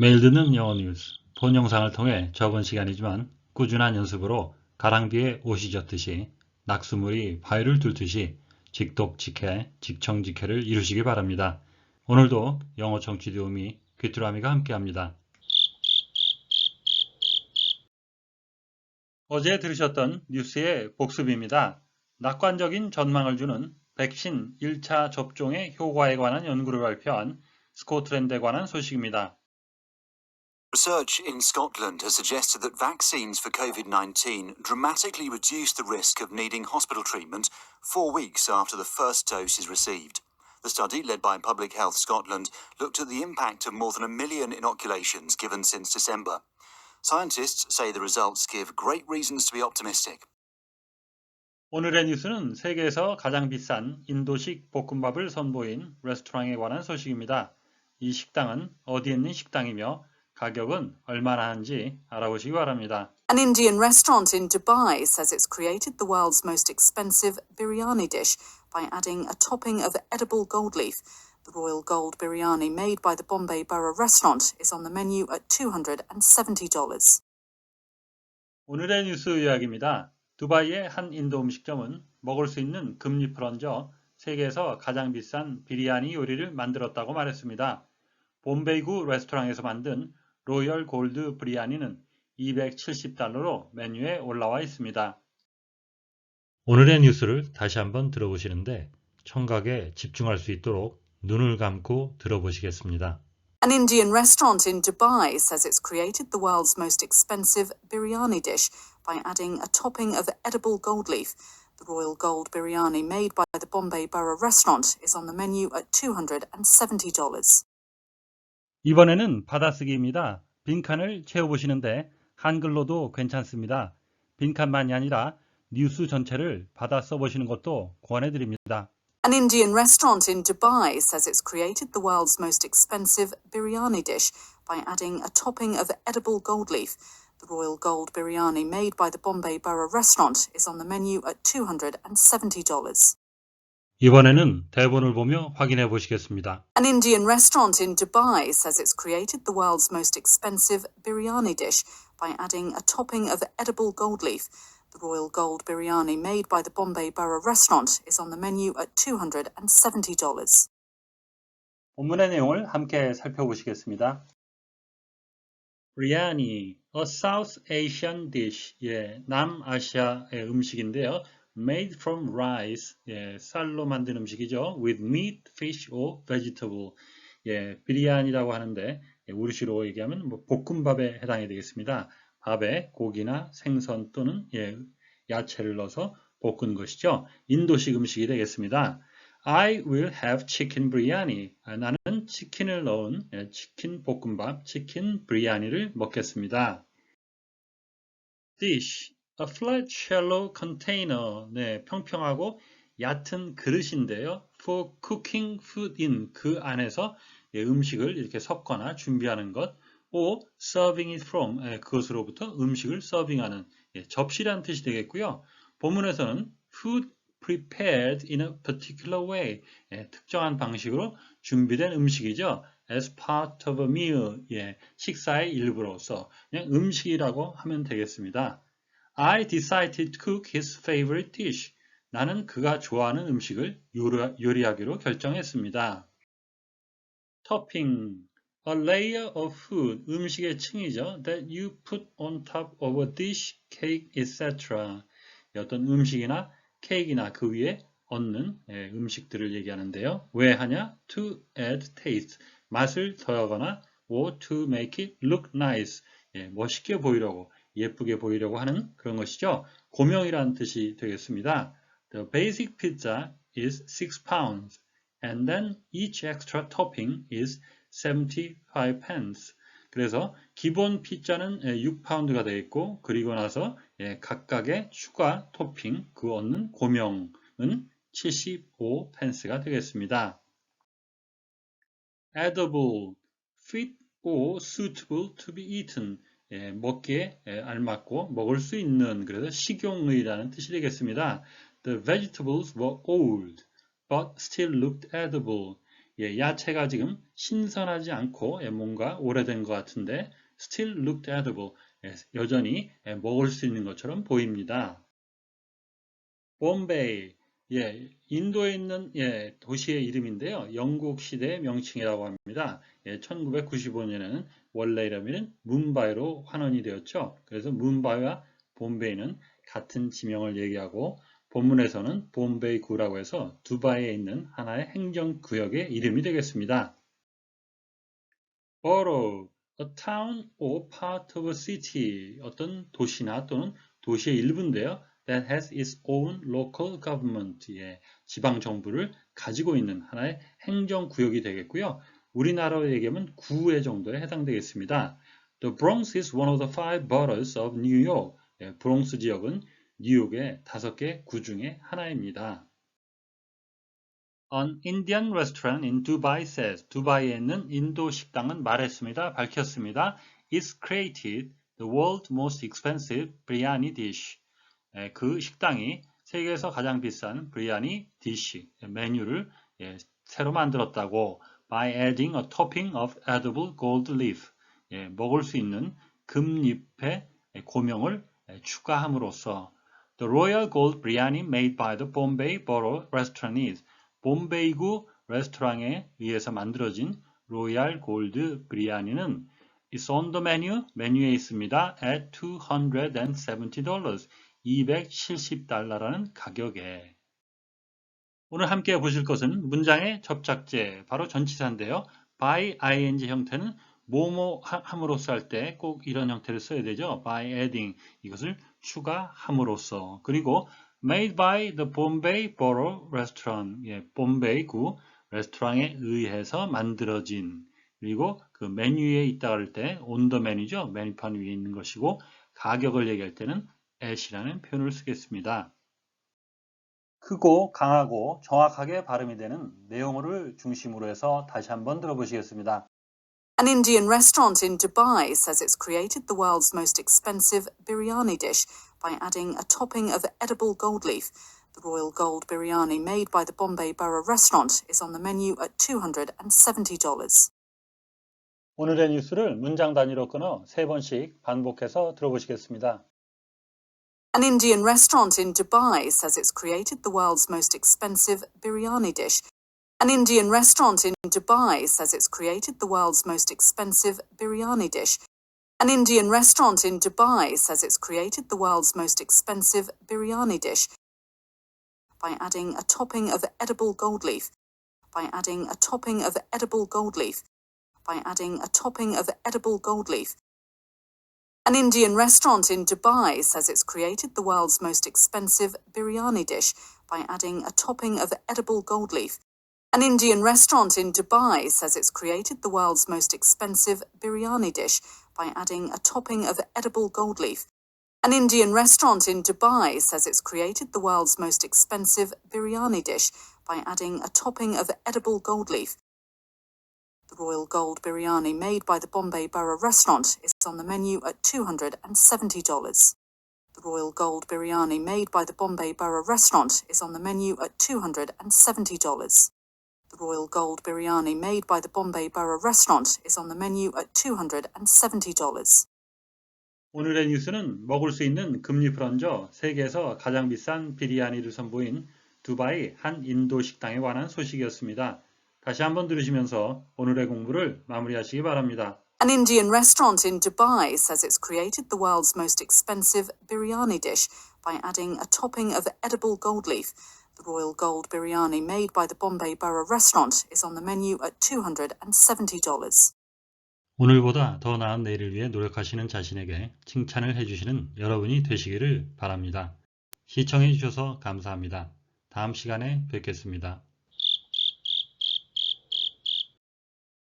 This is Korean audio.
듣는 영어 뉴스, 본 영상을 통해 적은 시간이지만 꾸준한 연습으로 가랑비에 옷이 젖듯이 낙수물이 바위를 뚫듯이 직독직해, 직청직해를 이루시기 바랍니다. 오늘도 영어 청취 도우미 귀뚜라미가 함께합니다. 어제 들으셨던 뉴스의 복습입니다. 낙관적인 전망을 주는 백신 1차 접종의 효과에 관한 연구를 발표한 스코틀랜드에 관한 소식입니다. Research in Scotland has suggested that vaccines for COVID 19 dramatically reduce the risk of needing hospital treatment four weeks after the first dose is received. The study, led by Public Health Scotland, looked at the impact of more than a million inoculations given since December. Scientists say the results give great reasons to be optimistic. 오늘의 뉴스는 세계에서 가장 비싼 인도식 볶음밥을 선보인 레스토랑에 관한 소식입니다. 이 식당은 어디에 있는 식당이며 가격은 얼마나 하는지 알아보시기 바랍니다. An Indian restaurant in Dubai says it's created the world's most expensive biryani dish by adding a topping of edible gold leaf. The royal gold biryani made by the Bombay Borough restaurant is on the menu at $270. 오늘의 뉴스 이야기입니다. 두바이의 한 인도 음식점은 먹을 수 있는 금잎을 얹어 세계에서 가장 비싼 비리아니 요리를 만들었다고 말했습니다. 봄베이구 레스토랑에서 만든 로열 골드 브리아니는 270달러로 메뉴에 올라와 있습니다. 오늘의 뉴스를 다시 한번 들어보시는데 청각에 집중할 수 있도록 눈을 감고 들어보시겠습니다. An Indian restaurant in Dubai says it's created the world's most expensive biryani dish by adding a topping of edible gold leaf. The royal gold biryani made by the Bombay Borough restaurant is on the menu at $270. 이번에는 받아쓰기입니다. 빈칸을 채워보시는데 한글로도 괜찮습니다. 빈칸만이 아니라 뉴스 전체를 받아 써보시는 것도 권해드립니다. An Indian restaurant in Dubai says it's created the world's most expensive biryani dish by adding a topping of edible gold leaf. The royal gold biryani made by the Bombay Borough restaurant is on the menu at $270. 이번에는 대본을 보며 확인해 보시겠습니다. An Indian restaurant in Dubai says it's created the world's most expensive biryani dish by adding a topping of edible gold leaf. The royal gold biryani made by the Bombay Borough restaurant is on the menu at $270. 본문의 내용을 함께 살펴보시겠습니다. Biryani, a South Asian dish, 예, 남아시아의 음식인데요. Made from rice, 예, 쌀로 만든 음식이죠. with meat, fish or vegetable. 예, 비리안이라고 하는데 예, 우리시로 얘기하면 뭐 볶음밥에 해당이 되겠습니다. 밥에 고기나 생선 또는 예, 야채를 넣어서 볶은 것이죠. 인도식 음식이 되겠습니다. I will have chicken biryani. 아, 나는 치킨을 넣은 예, 치킨 볶음밥, 치킨 비리아니를 먹겠습니다. dish, a flat shallow container. 네, 평평하고 얕은 그릇인데요. for cooking food in 그 안에서 예, 음식을 이렇게 섞거나 준비하는 것. or serving it from 예, 그것으로부터 음식을 서빙하는 예, 접시란 뜻이 되겠고요. 본문에서는 food prepared in a particular way 예, 특정한 방식으로 준비된 음식이죠. as part of a meal 예, 식사의 일부로서 그냥 음식이라고 하면 되겠습니다. I decided to cook his favorite dish. 나는 그가 좋아하는 음식을 요리하기로 결정했습니다. topping A layer of food, 음식의 층이죠. That you put on top of a dish, cake, etc. 어떤 음식이나 케이크나 그 위에 얹는 예, 음식들을 얘기하는데요. 왜 하냐? To add taste, 맛을 더하거나 or to make it look nice, 예, 멋있게 보이려고, 예쁘게 보이려고 하는 그런 것이죠. 고명이라는 뜻이 되겠습니다. The basic pizza is 6 pounds, and then each extra topping is 75 pence. 그래서 기본 피자는 6파운드가 되겠고 그리고 나서 각각의 추가 토핑 그 얻는 고명은 75 펜스가 되겠습니다. edible, fit or suitable to be eaten 예, 먹기에 알맞고 먹을 수 있는 그래서 식용의라는 뜻이 되겠습니다. The vegetables were old but still looked edible. 예, 야채가 지금 신선하지 않고 예, 뭔가 오래된 것 같은데 still looked edible. 예, 여전히 예, 먹을 수 있는 것처럼 보입니다. 봄베이. 예, 인도에 있는 예, 도시의 이름인데요. 영국 시대의 명칭이라고 합니다. 예, 1995년에는 원래 이름은 문바이로 환원이 되었죠. 그래서 문바이와 봄베이는 같은 지명을 얘기하고 본문에서는 봄베이 구라고 해서 두바이에 있는 하나의 행정구역의 이름이 되겠습니다. borough, a town or part of a city, 어떤 도시나 또는 도시의 일부인데요. That has its own local government, 예, 지방 정부를 가지고 있는 하나의 행정 구역이 되겠고요. 우리나라로 얘기하면 구의 정도에 해당되겠습니다. The Bronx is one of the five boroughs of New York. 예, 브롱스 지역은 뉴욕의 다섯 개 구 중에 하나입니다. An Indian restaurant in Dubai says, 두바이에 있는 인도 식당은 말했습니다. 밝혔습니다. It's created the world's most expensive biryani dish. 예, 그 식당이 세계에서 가장 비싼 비리아니 디시 메뉴를 예, 새로 만들었다고 by adding a topping of edible gold leaf 예, 먹을 수 있는 금잎의 고명을 예, 추가함으로써 The Royal Gold Biryani made by the Bombay Borough Restaurant is 봄베이구 레스토랑에 의해서 만들어진 로얄 골드 비리아니는 is on the menu 메뉴에 있습니다 at 270 dollars 270달러라는 가격에 오늘 함께 보실 것은 문장의 접착제, 바로 전치사인데요. by ing 형태는 뭐뭐 함으로써 할 때 꼭 이런 형태를 써야 되죠. by adding 이것을 추가함으로써 그리고 made by the Bombay Borough Restaurant 예, 봄베이 구 레스토랑에 의해서 만들어진 그리고 그 메뉴에 있다 할 때 on the menu죠. 메뉴판 위에 있는 것이고 가격을 얘기할 때는 at이라는 표현을 쓰겠습니다. 크고 강하고 정확하게 발음이 되는 내용어를 중심으로 해서 다시 한번 들어보시겠습니다. An Indian restaurant in Dubai says it's created the world's most expensive biryani dish by adding a topping of edible gold leaf. The royal gold biryani made by the Bombay Borough restaurant is on the menu at $270. 오늘의 뉴스를 문장 단위로 끊어 세 번씩 반복해서 들어보시겠습니다. An Indian restaurant in Dubai says it's created the world's most expensive biryani dish. An Indian restaurant in Dubai says it's created the world's most expensive biryani dish. An Indian restaurant in Dubai says it's created the world's most expensive biryani dish by adding a topping of edible gold leaf. By adding a topping of edible gold leaf. By adding a topping of edible gold leaf. An Indian restaurant in Dubai says it's created the world's most expensive biryani dish by adding a topping of edible gold leaf. An Indian restaurant in Dubai says it's created the world's most expensive biryani dish by adding a topping of edible gold leaf. An Indian restaurant in Dubai says it's created the world's most expensive biryani dish by adding a topping of edible gold leaf. The royal gold biryani made by the Bombay Borough restaurant is on the menu at $270. The royal gold biryani made by the Bombay Borough restaurant is on the menu at $270. The royal gold biryani made by the Bombay Borough restaurant is on the menu at $270. 오늘의 뉴스는 먹을 수 있는 금잎을 얹어 세계에서 가장 비싼 비리아니를 선보인 두바이 한 인도 식당에 관한 소식이었습니다. 다시 한번 들으시면서 오늘의 공부를 마무리하시기 바랍니다. An Indian restaurant in Dubai says it's created the world's most expensive biryani dish by adding a topping of edible gold leaf. The royal gold biryani made by the Bombay Borough restaurant is on the menu at $270. 오늘보다 더 나은 내일을 위해 노력하시는 자신에게 칭찬을 해주시는 여러분이 되시기를 바랍니다. 시청해 주셔서 감사합니다. 다음 시간에 뵙겠습니다.